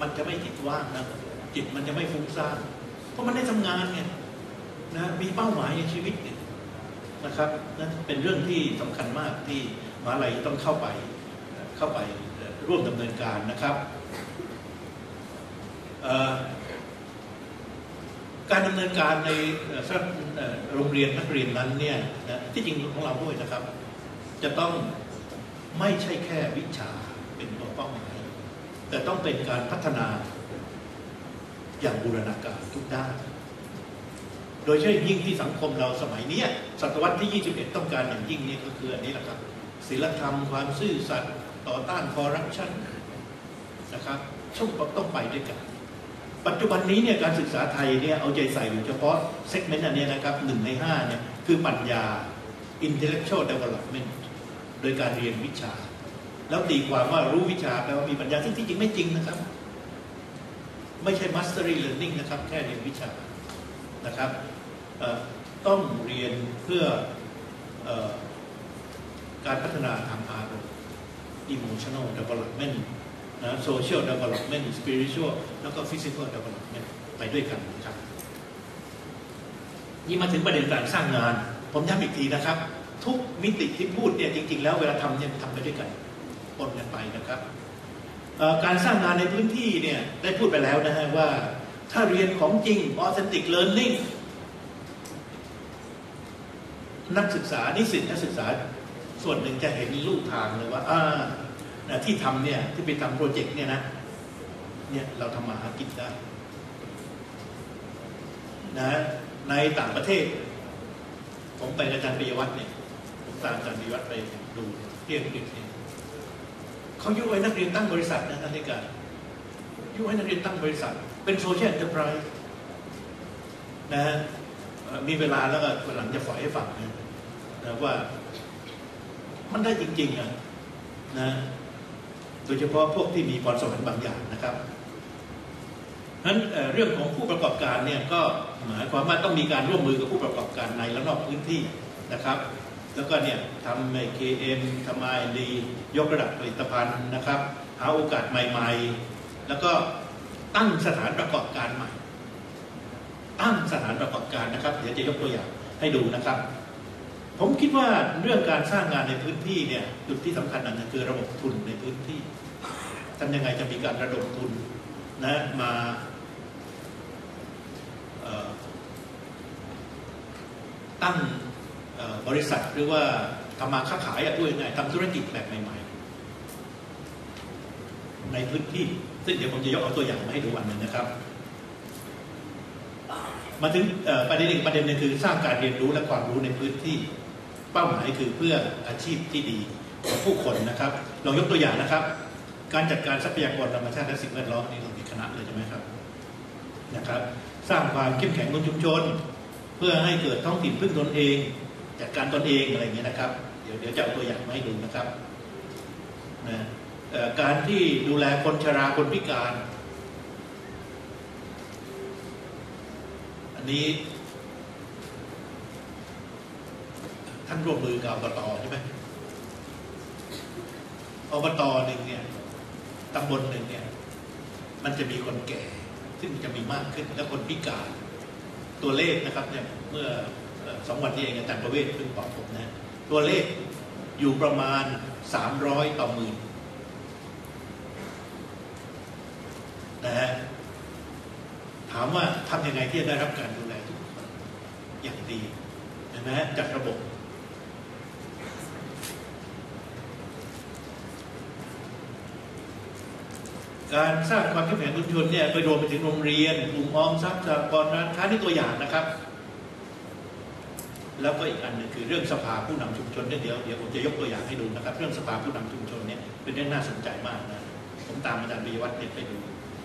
มันจะไม่จิตว่างนะจิตมันจะไม่ฟุ้งซ่านเพราะมันได้ทำงานไงนะมีเป้าหมายในชีวิตเนี่ยนะครับนั่นเป็นเรื่องที่สำคัญมากที่มหาลัยต้องเข้าไปเข้าไปร่วมดำเนินการนะครับการดำเนินการในโรงเรียนนักเรียนนั้นเนี่ยนะที่จริงของเราด้วยนะครับ จะต้องไม่ใช่แค่วิชาเป็นตัวเป้าหมาย แต่ต้องเป็นการพัฒนาอย่างบูรณาการทุกด้าน โดยเฉพาะยิ่งที่สังคมเราสมัยนี้ศตวรรษที่ 21 ต้องการอย่างยิ่งนี่ก็คืออันนี้แหละครับศีลธรรมความซื่อสัตย์ต่อต้านคอร์รัปชันนะครับช่วงต้องไปด้วยกัน ปัจจุบันนี้เนี่ยการศึกษาไทยเนี่ยเอาใจใส่อยู่เฉพาะเซกเมนต์อันนี้นะครับหนึ่งในห้าเนี่ยคือปัญญา intellectual development โดยการเรียนวิชา แล้วตีความว่ารู้วิชาแปลว่ามีปัญญาซึ่งที่จริงไม่จริงนะครับ ไม่ใช่ mastery learning นะครับ แค่เรียนวิชานะครับต้องเรียนเพื่อเออการพัฒนาทางอารมณ์ emotional development นะ social development spiritual แล้วก็ physical development ไปด้วยกันนะครับนี่มาถึงประเด็นการสร้างงาน ผมย้ำอีกทีนะครับ ทุกมิติที่พูดเนี่ยจริง ๆ แล้วเวลาทำเนี่ยทำไปด้วยกัน ปนกันไปนะครับ การสร้างงานในพื้นที่เนี่ยได้พูดไปแล้วนะฮะว่าถ้าเรียนของจริง authentic learning นักศึกษานิสิตนักศึกษาส่วนหนึ่งจะเห็นรูปทางเลยว่าอ่านะที่ทำเนี่ยที่ไปทำโปรเจกต์เนี่ยนะเนี่ยเราทำมาหากินได้นะในต่างประเทศ ผมไปกับอาจารย์ปิยวัฒน์เนี่ยผมตามอาจารย์ปิยวัฒน์ไปดูเที่องกฤษเนี่ย เขายุให้นักเรียนตั้งบริษัทนะท่านในการยุให้นักเรียนตั้งบริษัท เป็นโซเชียลเอ็นเตอร์ไพรส์นะฮะมีเวลาแล้วก็วันหลังจะฝอยให้ฟังนะนะว่า มันได้จริงๆอะนะโดยเฉพาะพวกที่มีพรสวรรค์บางอย่างนะครับนั้นเอ่อเรื่องของผู้ประกอบการเนี่ยก็หมายความว่าต้องมีการร่วมมือกับผู้ประกอบการในและนอกพื้นที่นะครับ แล้วก็เนี่ยทำใน KM ทำไมดียกระดับผลิตภัณฑ์นะครับ หาโอกาสใหม่ๆ แล้วก็ตั้งสถานประกอบการใหม่ ตั้งสถานประกอบการนะครับ เดี๋ยวจะยกตัวอย่างให้ดูนะครับ ผมคิดว่าเรื่องการสร้างงานในพื้นที่เนี่ยจุดที่สำคัญอันหนึงคือระบบทุนในพื้นที่ทำยังไงจะมีการระดมทุนนะมาตั้ง บริษัทหรือว่าทำมาค้าขายอะด้วยไงทำธุรกิจแบบใหม่ๆ ในพื้นที่ ซึ่งเดี๋ยวผมจะยกเอาตัวอย่างมาให้ดูวันหนึ่งนะครับ มาถึงประเด็นอีกประเด็นหนึ่งคือสร้างการเรียนรู้และความรู้ในพื้นที่ เป้าหมายคือเพื่ออาชีพที่ดีของผู้คนนะครับลองยกตัวอย่างนะครับ การจัดการทรัพยากรธรรมชาติและสิ่งแวดล้อมนี่เรามีคณะเลยใช่ไหมครับนะครับ สร้างความเข้มแข็งของชุมชน เพื่อให้เกิดท้องถิ่นพึ่งตนเอง จัดการตนเองอะไรอย่างเงี้ยนะครับ เดี๋ยวเดี๋ยวจะเอาตัวอย่างมาให้ดูนะครับนะการที่ดูแลคนชราคนพิการ อันนี้ ท่านร่วมมือกับอบตใช่ไหมอบตหนึ่งเนี่ยตำบลหนึ่งเนี่ย มันจะมีคนแก่ ซึ่งจะมีมากขึ้นและคนพิการ ตัวเลขนะครับเนี่ยเมื่อ สองวันนี้เองอาจารย์ประเวศเพิ่งบอกผมนะ ตัวเลขอยู่ประมาณสามร้อยต่อหมื่นนะฮะถามว่าทำยังไงที่จะได้รับการดูแลทุกคนอย่างดีนไหมฮะจากระบบการสร้างความเข้มแข็งชุมชนเนี่ยไปรวมไปถึงโรงเรียนกลุ่มออมทรัพย์สหกรณ์ร้านค้าที่ตัวอย่างนะครับ แล้วก็อีกอันหนึ่งคือเรื่องสภาผู้นำชุมชนเนี่ยเดี๋ยวเดี๋ยวผมจะยกตัวอย่างให้ดูนะครับ เรื่องสภาผู้นำชุมชนเนี่ยเป็นเรื่องน่าสนใจมากนะผมตามอาจารย์บีวัฒน์เนี่ยไปดู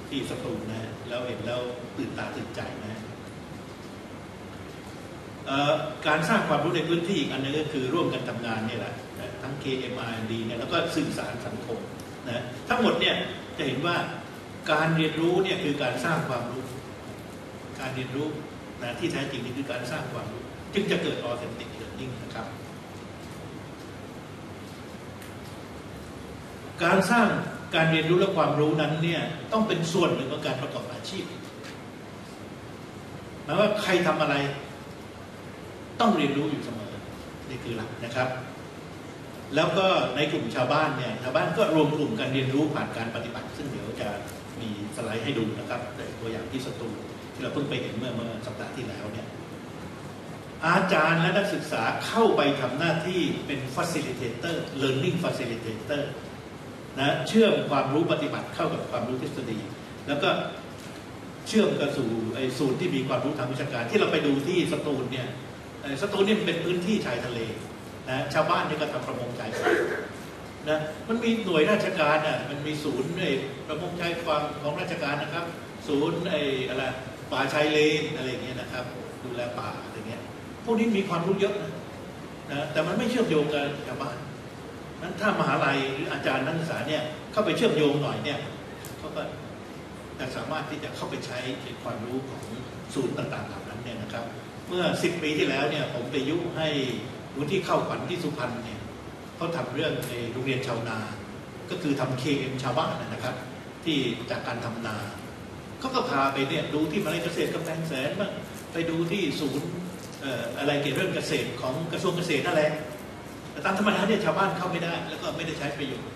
ที่สตูลนะ แล้วเห็นแล้วตื่นตาตื่นใจนะการสร้างความรู้ในพื้นที่อีกอันนึงก็คือร่วมกันทำงานเนี่ยแหละนะทั้ง KMRD เนี่ยแล้วก็สื่อสารสังคมนะทั้งหมดเนี่ยจะเห็นว่าการเรียนรู้เนี่ยคือการสร้างความรู้ การเรียนรู้นะที่แท้จริงนี่คือการสร้างความรู้ จึงจะเกิด authentic learning นะครับ การสร้างการเรียนรู้และความรู้นั้นเนี่ยต้องเป็นส่วนหนึ่งของการประกอบอาชีพหมายว่าใครทำอะไร ต้องเรียนรู้อยู่เสมอนี่คือหลักนะครับ แล้วก็ในกลุ่มชาวบ้านเนี่ยชาวบ้านก็รวมกลุ่มการเรียนรู้ผ่านการปฏิบัติ ซึ่งเดี๋ยวจะมีสไลด์ให้ดูนะครับตัวอย่างที่สตูที่เราเพิ่งไปเห็นเมื่อเมื่อสัปดาห์ที่แล้วเนี่ย อาจารย์และนักศึกษาเข้าไปทำหน้าที่เป็น facilitator learning facilitator นะเชื่อมความรู้ปฏิบัติเข้ากับความรู้ทฤษฎี แล้วก็เชื่อมกับสู่ไอ้ศูนย์ที่มีความรู้ทางวิชาการ ที่เราไปดูที่สตูลเนี่ยสตูลเนี่ยเป็นพื้นที่ชายทะเลนะชาวบ้านนี่ก็ทำประมงชายฝั่งนะมันมีหน่วยราชการอะมันมีศูนย์ไอ้ประมงชายฝั่งของราชการนะครับ ศูนย์ไอ้อะไรป่าชายเลนอะไรเงี้ยนะครับ ดูแลป่าอะไรเงี้ย พวกนี้มีความรู้เยอะนะนะแต่มันไม่เชื่อมโยงกับชาวบ้านนั้นถ้ามหาลัยหรืออาจารย์นักศึกษาเนี่ยเข้าไปเชื่อมโยงหน่อยเนี่ยเขาก็จะสามารถที่จะเข้าไปใช้ความรู้ของศูนย์ต่างๆเหล่านั้นเนี่ยนะครับ เมื่อสิบปีที่แล้วเนี่ยผมไปยุให้มูลที่เข้าขวัญที่สุพรรณเนี่ยเขาทำเรื่องในโรงเรียนชาวนา ก็คือทำเคเอ็มชาวบ้านนะครับ ที่จากการทำนาเขาก็พาไปเนี่ยดูที่มาลัยเกษตรกำแพงแสนบ้างไปดูที่ศูนย์ อะไรเกี่ยวกับเรื่องเกษตรของกระทรวงเกษตรนั่นแหละแต่ตามธรรมดาเนี่ยชาวบ้านเข้าไม่ได้ แล้วก็ไม่ได้ใช้ประโยชน์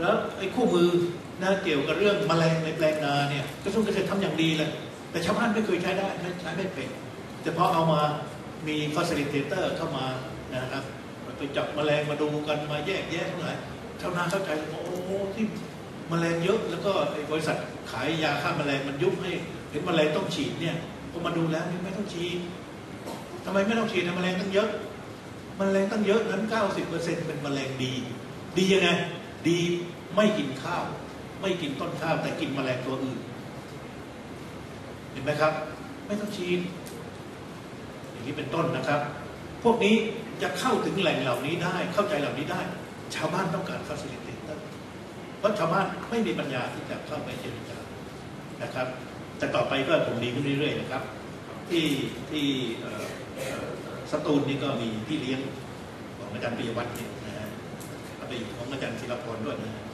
แล้วไอ้คู่มือนะเกี่ยวกับเรื่องแมลงในแปลงนาเนี่ยกระทรวงเกษตรทำอย่างดีเลยแต่ชาวบ้านไม่เคยใช้ได้ไม่ใช้ไม่เป็นแต่พอเอามามี facilitator เข้ามานะครับไปจับแมลงมาดูกันมาแยกแยะทั้งหลายชาวนาเข้าใจว่าโอ้ที่แมลงเยอะแล้วก็บริษัทขายยาฆ่าแมลงมันยุบให้เห็นแมลงต้องฉีดเนี่ยพอมาดูแล้วไม่ต้องฉีด ทำไมไม่ต้องฉีดแมลงตั้งเยอะมแมลงตั้งเยอะนั้น 90%เป็นแมลงดี ดียังไง ดีไม่กินข้าว ไม่กินต้นข้าว แต่กินแมลงตัวอื่น เห็นไหมครับ ไม่ต้องชีนอย่างนี้เป็นต้นนะครับ พวกนี้จะเข้าถึงแหล่งเหล่านี้ได้ เข้าใจเหล่านี้ได้ ชาวบ้านต้องการฟ a c i l i t a t o r เพราะชาวบ้านไม่มีปัญญาที่จะเข้าไปเจรจานะครับ แต่ต่อไปก็คงดีขึ้นเรื่อยๆนะครับ ที่ที่ สตูลนี่ก็มีพี่เลี้ยงของอาจารย์ปิยวัฒน์เนี่ยนะฮะไปของอาจารย์ศิลปพรด้วยนะฮะ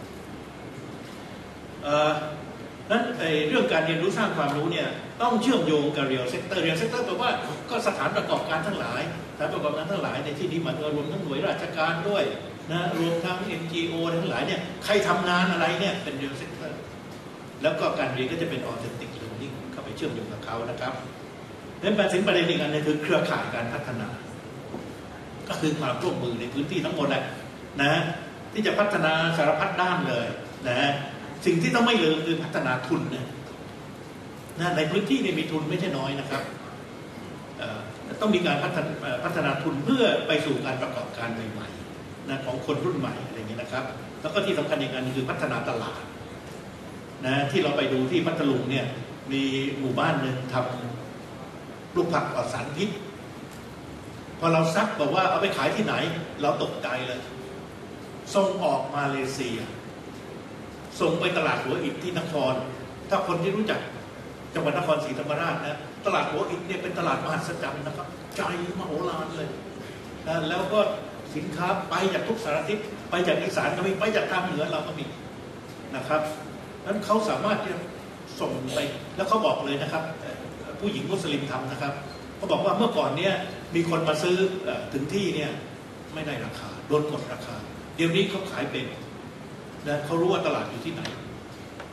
นั้นเรื่องการเรียนรู้สร้างความรู้เนี่ยต้องเชื่อมโยงกับเรียลเซกเตอร์เรียลเซกเตอร์แปลว่าก็สถานประกอบการทั้งหลายสถานประกอบการทั้งหลายในที่นี้มันรวมทั้งหน่วยราชการด้วยนะรวมทั้ง NGO ทั้งหลายเนี่ยใครทำงานอะไรเนี่ยเป็นเรียลเซกเตอร์แล้วก็การเรียนก็จะเป็นออเทนติกเรียนรู้เข้าไปเชื่อมโยงกับเขานะครับ นั้นประเด็นประเด็นอีกอันนึงคือเครือข่ายการพัฒนา ก็คือความร่วมมือในพื้นที่ทั้งหมดแหละนะที่จะพัฒนาสารพัดด้านเลยนะสิ่งที่ต้องไม่ลืมคือพัฒนาทุนนะนะในพื้นที่เนี่ยมีทุนไม่ใช่น้อยนะครับต้องมีการพัฒนาพัฒนาทุนเพื่อไปสู่การประกอบการใหม่ๆนะของคนรุ่นใหม่อะไรอย่างนี้นะครับ แล้วก็ที่สำคัญอีกอันคือพัฒนาตลาดนะที่เราไปดูที่พัทลุงเนี่ยมีหมู่บ้านหนึ่งทำ ลูกผักปลอดสารพิษพอเราซักบอกว่าเอาไปขายที่ไหน เราตกใจเลยส่งออกมาเลเซีย ส่งไปตลาดหัวอิฐที่นคร ถ้าคนที่รู้จักจังหวัดนครศรีธรรมราชนะตลาดหัวอิฐเนี่ยเป็นตลาดมหัศจรรย์นะครับใจมโหฬารเลยนะแล้วก็สินค้าไปจากทุกสารทิศไปจากอีสานก็มีไปจากทางเหนือเราก็มีนะครับนั้นเขาสามารถที่จะส่งไปแล้วเขาบอกเลยนะครับ ผู้หญิงมุสลิมทำนะครับเขาบอกว่าเมื่อก่อนเนี้ยมีคนมาซื้อถึงที่เนี่ยไม่ได้ราคาโดนกดราคา เดี๋ยวนี้เขาขายเป็นนะเขารู้ว่าตลาดอยู่ที่ไหน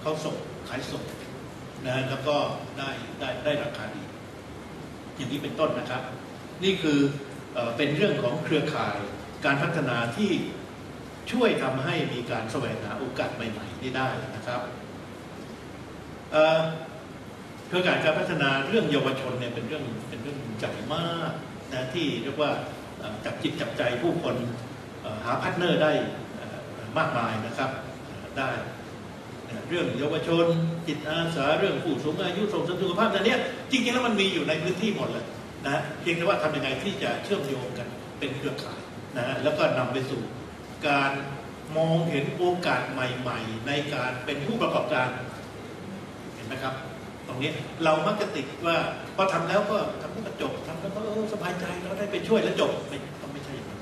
เขาส่งขายส่งนะแล้วก็ได้ได้ได้ราคาดี อย่างนี้เป็นต้นนะครับ นี่คือเป็นเรื่องของเครือข่ายการพัฒนาที่ช่วยทำให้มีการแสวงหาโอกาสใหม่ๆได้นะครับ เครือข่ายการพัฒนาเรื่องเยาวชนเนี่ยเป็นเรื่องเป็นเรื่องใหญ่มากนะที่เรียกว่าจับจิตจับใจผู้คนหาพาร์ทเนอร์ได้มากมายนะครับได้เรื่องเยาวชน จิตอาสาเรื่องผู้สูงอายุส่งเสริมสุขภาพอันนี้จริงๆแล้วมันมีอยู่ในพื้นที่หมดเลยนะเพียงแต่ว่าทำยังไงที่จะเชื่อมโยงกันเป็นเครือข่ายนะแล้วก็นำไปสู่การมองเห็นโอกาสใหม่ ๆ ในการเป็นผู้ประกอบการเห็นไหมครับ รงนี้เรามักจะติดว่าพอทำแล้วก็ทำแล้วก็จบทำแล้วก็สบายใจเราได้ไปช่วยแล้วจบไม่ต้องไม่ใช่อย่างนั้น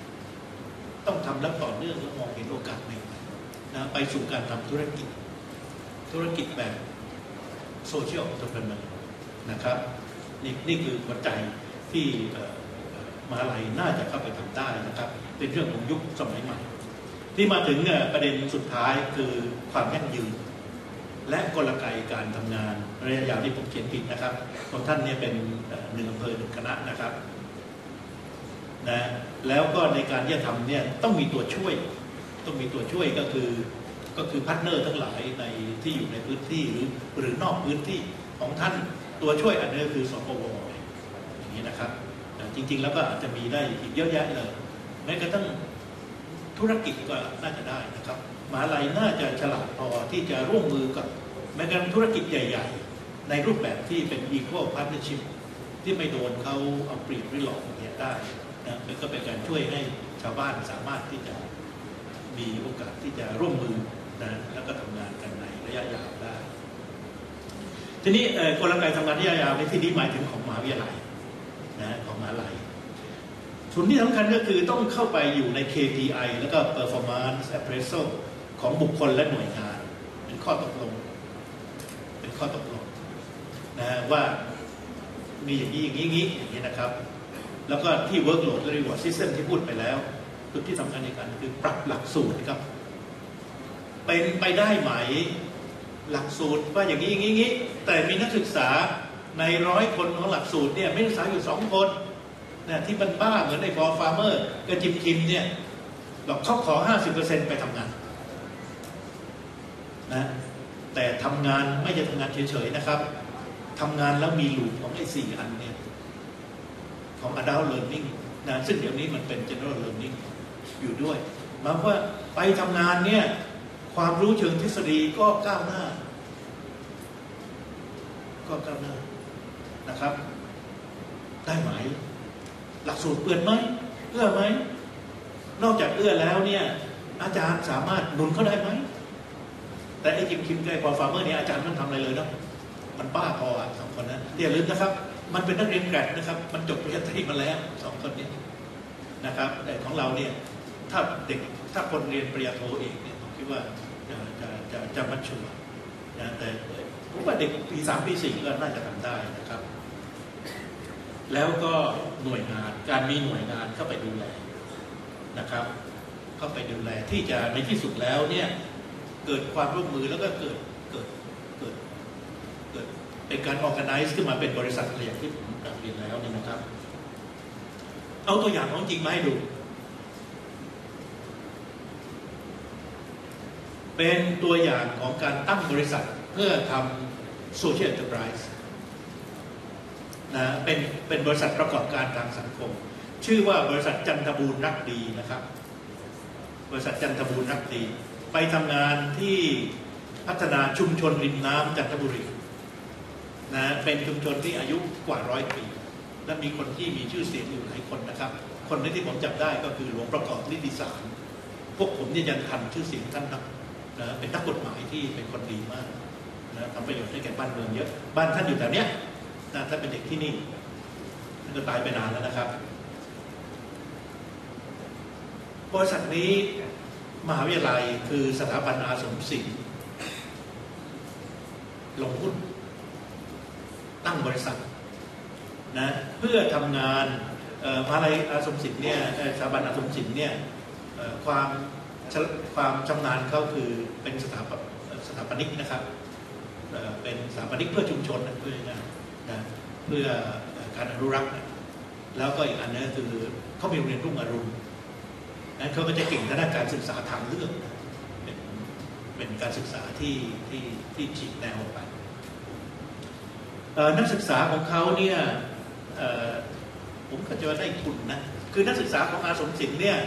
ต้องทำแล้วต่อเนื่องแล้วมองเห็นโอกาสใหม่นะไปสู่การทำธุรกิจ ธุรกิจแบบโซเชียลตรงนั้นนะครับนี่นี่คือหัวใจที่มหาลัยน่าจะเข้าไปทำได้นะครับ เป็นเรื่องของยุคสมัยใหม่ ที่มาถึงประเด็นสุดท้ายคือความยั่งยืน และกลไกการทำงานระยะยาวที่ผมเขียนผิดนะครับของท่านเนี่ยเป็นหนึ่งอำเภอหนึ่งคณะนะครับนะแล้วก็ในการที่จะทำเนี่ยต้องมีตัวช่วย ต้องมีตัวช่วยก็คือก็คือพาร์ทเนอร์ทั้งหลายในที่อยู่ในพื้นที่หรือหรือนอกพื้นที่ของท่านตัวช่วยอันนี้คือสปวอย่างนี้นะครับอ่จริง ๆ แล้วก็อาจจะมีได้อีกเยอะแยะเลยแม้กระทั่งธุรกิจก็น่าจะได้นะครับ มหาลัยน่าจะฉลาดพอที่จะร่วมมือกับแม้กระทั่งธุรกิจใหญ่ ๆ ในรูปแบบที่เป็น equal partnership ที่ไม่โดนเขาเอาเปรียบหรือหลอกอย่างเงี้ยได้นะมันก็เป็นการช่วยให้ชาวบ้านสามารถที่จะมีโอกาสที่จะร่วมมือนะแล้วก็ทำงานกันในระยะยาวได้ ทีนี้กลไกทำงานระยะยาวในที่นี้หมายถึงของมหาวิทยาลัยนะของมหาลัยส่วนที่สำคัญก็คือต้องเข้าไปอยู่ใน KPI แล้วก็ performance appraisal ของบุคคลและหน่วยงาน เป็นข้อตกลง เป็นข้อตกลงนะว่ามีอย่างนี้อย่างนี้อย่างนี้อย่างนี้นะครับ แล้วก็ที่ workload reward system ที่พูดไปแล้วจุดที่สำคัญในการคือปรับหลักสูตรครับ เป็นไปได้ไหมหลักสูตรว่าอย่างนี้อย่างนี้อย่างนี้แต่มีนักศึกษาในร้อยคนของหลักสูตรเนี่ยไม่ศึกษาอยู่สองคนนะที่มันบ้าเหมือนไอ้ฟอร์ฟาร์เมอร์กับจิมคิมเนี่ยบอกเขาขอ 50%ไปทำงาน นะแต่ทำงานไม่จะทำงานเฉยๆนะครับทำงานแล้วมีหลูปของไอ้สี่อันเนี่ยของ adult learning นะซึ่งเดี๋ยวนี้มันเป็น general learning อยู่ด้วยหมายความว่าไปทำงานเนี่ยความรู้เชิงทฤษฎีก็ก้าวหน้า ก็ก้าวหน้านะครับ ได้ไหม หลักสูตรเปื่อนไหมเอื้อไหม นอกจากเอื้อแล้วเนี่ย อาจารย์สามารถหนุนเขาได้ไหม แต่ไอ้จิมคิมกับไอ้พอฟาร์เมอร์เนี่ยอาจารย์ไม่ต้องทำอะไรเลยเนาะมันบ้าพออะสองคนนั้นอย่าลืมนะครับ มันเป็นนักเรียนแกรดนะครับ มันจบปริญญาตรีมาแล้วสองคนนี้นะครับแต่ของเราเนี่ยถ้าเด็กถ้าคนเรียนปริญญาโทเองเนี่ยผมคิดว่าจะจะจะจะมัดชัวร์นะแต่ผมว่าเด็กปีสามปีสี่ก็น่าจะทำได้นะครับ แล้วก็หน่วยงานการมีหน่วยงานเข้าไปดูแลนะครับ เข้าไปดูแลที่จะในที่สุดแล้วเนี่ย เกิดความร่วมมือแล้วก็เกิดเกิดเกิดเกิดเป็นการ organize ขึ้นมาเป็นบริษัทอะไรอย่างที่ผมกลับเรียนแล้วเนี่ยนะครับ เอาตัวอย่างของจริงมาให้ดู เป็นตัวอย่างของการตั้งบริษัทเพื่อทำ social enterprise นะเป็นเป็นบริษัทประกอบการทางสังคม ชื่อว่าบริษัทจันทบูรณ์รักดีนะครับ บริษัทจันทบูรณ์รักดี ไปทำงานที่พัฒนาชุมชนริมน้ำจันทบุรีนะเป็นชุมชนที่อายุกว่าร้อยปี และมีคนที่มีชื่อเสียงอยู่หลายคนนะครับ คนที่ผมจับได้ก็คือหลวงประกอบนิติสารพวกผมเนี่ยยังทันชื่อเสียงท่านนะนะเป็นนักกฎหมายที่เป็นคนดีมากนะทำประโยชน์ให้แก่บ้านเมืองเยอะ บ้านท่านอยู่แถวเนี้ยนะท่านเป็นเด็กที่นี่ท่านก็ตายไปนานแล้วนะครับ บริษัทนี้ มหาวิทยาลัยคือสถาบันอาสมศิลป์ลงหุ้นตั้งบริษัทนะเพื่อทำงานเอ่อมหาลัยอาสมศิลป์เนี่ยสถาบันอาสมศิลป์เนี่ยความความชำนาญเขาคือเป็นสถาปสถาปนิกนะครับเป็นสถาปนิกเพื่อชุมชนเพื่อนะนะเพื่อการอนุรักษ์ แล้วก็อีกอันนึงคือเขามีโรงเรียนรุ่งอรุณ นั้นเขาก็จะเก่งทางด้านการศึกษาทางเลือกเป็นเป็นการศึกษาที่ที่ที่ฉีกแนวออกไปนักศึกษาของเขาเนี่ยผมก็จะได้ทุนนะคือนักศึกษาของอาสมศิลป์เนี่ย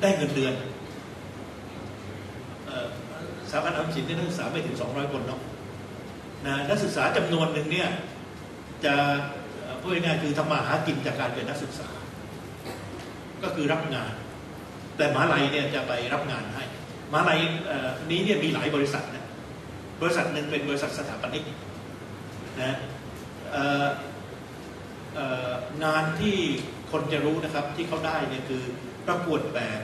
ได้เงินเดือนสถาบันอาสมศิลป์นี่นักศึกษาไม่ถึง 200 คนเนาะนะนักศึกษาจำนวนหนึ่งเนี่ยจะ พูดง่ายๆคือทำมาหากินจากการเป็นนักศึกษา ก็คือรับงาน แต่มหาลัยเนี่ยจะไปรับงานให้มหาลัยนี้เนี่ยมีหลายบริษัทนะบริษัทหนึ่งเป็นบริษัทสถาปนิกนะงานที่คนจะรู้นะครับที่เขาได้เนี่ยคือประกวดแบบ